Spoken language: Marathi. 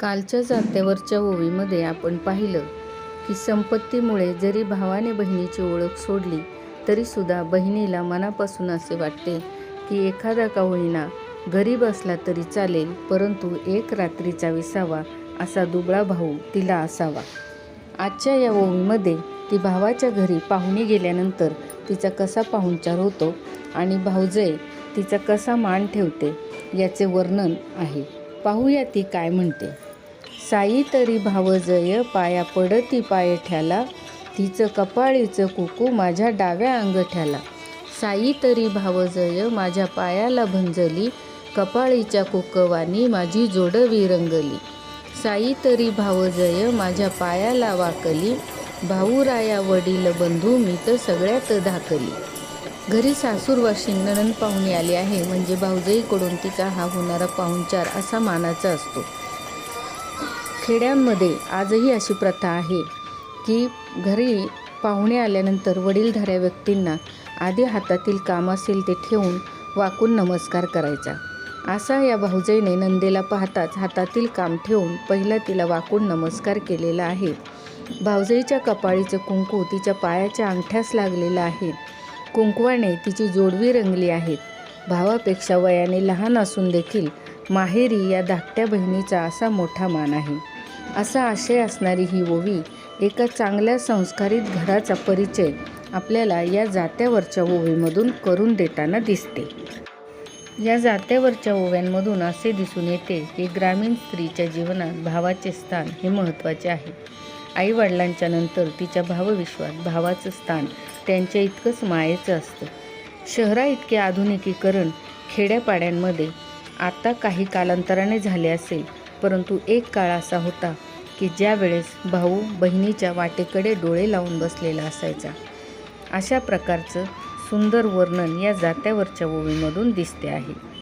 कालच्या जात्यावरच्या ओवीमध्ये आपण पाहिलं की संपत्तीमुळे जरी भावाने बहिणीची ओळख सोडली तरीसुद्धा बहिणीला मनापासून असे वाटते की एखादा का होईना गरीब असला तरी चालेल परंतु एक रात्रीचा विसावा असा दुबळा भाऊ तिला असावा. आजच्या या ओवीमध्ये ती भावाच्या घरी पाहुणी गेल्यानंतर तिचा कसा पाहुणचार होतो आणि भाऊजय तिचा कसा मान ठेवते याचे वर्णन आहे. पाहूया ती काय म्हणते. साई तरी भावजय पाया पडती पायठ्याला तिचं कपाळीचं कुकू माझ्या डाव्या अंगठ्याला. साई तरी भावजय माझ्या पायाला भंजली. कपाळीच्या कुकवानी माझी जोडवी रंगली. साई तरी भावजय माझ्या पायाला वाकली. भाऊराया वडील बंधू मी तर सगळ्यात धाकली. घरी सासूरवाशी नणंद पाहुणी आली आहे. म्हणजे भाऊजाईकडून तिचा हा होणारा पाहुणचार असा मानाचा असतो. खेड्यांमध्ये आजही अशी प्रथा आहे की घरी पाहुणे आल्यानंतर वडीलधाऱ्या व्यक्तींना आधी हातातील काम असेल ते ठेवून वाकून नमस्कार करायचा. असा या भाऊजाईने नंदेला पाहताच हातातील काम ठेवून पहिला तिला वाकून नमस्कार केलेला आहे. भाऊजाईच्या कपाळीचं कुंकू तिच्या पायाच्या अंगठ्यास लागलेलं आहे. कुंकवाने तिची जोडवी रंगली आहेत. भावापेक्षा वयाने लहान असून देखील माहेरी या धाकट्या बहिणीचा असा मोठा मान आहे. असा आशय असणारी ही ओवी एका चांगल्या संस्कारित घराचा परिचय आपल्याला या जात्यावरच्या ओवीमधून करून देताना दिसते. या जात्यावरच्या ओव्यांमधून असे दिसून येते की ग्रामीण स्त्रीच्या जीवनात भावाचे स्थान हे महत्त्वाचे आहे. आईवडिलांच्या नंतर तिच्या भावविश्वात भावाचं स्थान त्यांच्या इतकंच मायेचं असतं. शहरा इतके आधुनिकीकरण खेड्यापाड्यांमध्ये आता काही कालांतराने झाले असेल परंतु एक काळ असा होता की ज्या वेळेस भाऊ बहिणीच्या वाटेकडे डोळे लावून बसलेला असायचा. अशा प्रकारचं सुंदर वर्णन या जात्यावरच्या ओवीमधून दिसते आहे.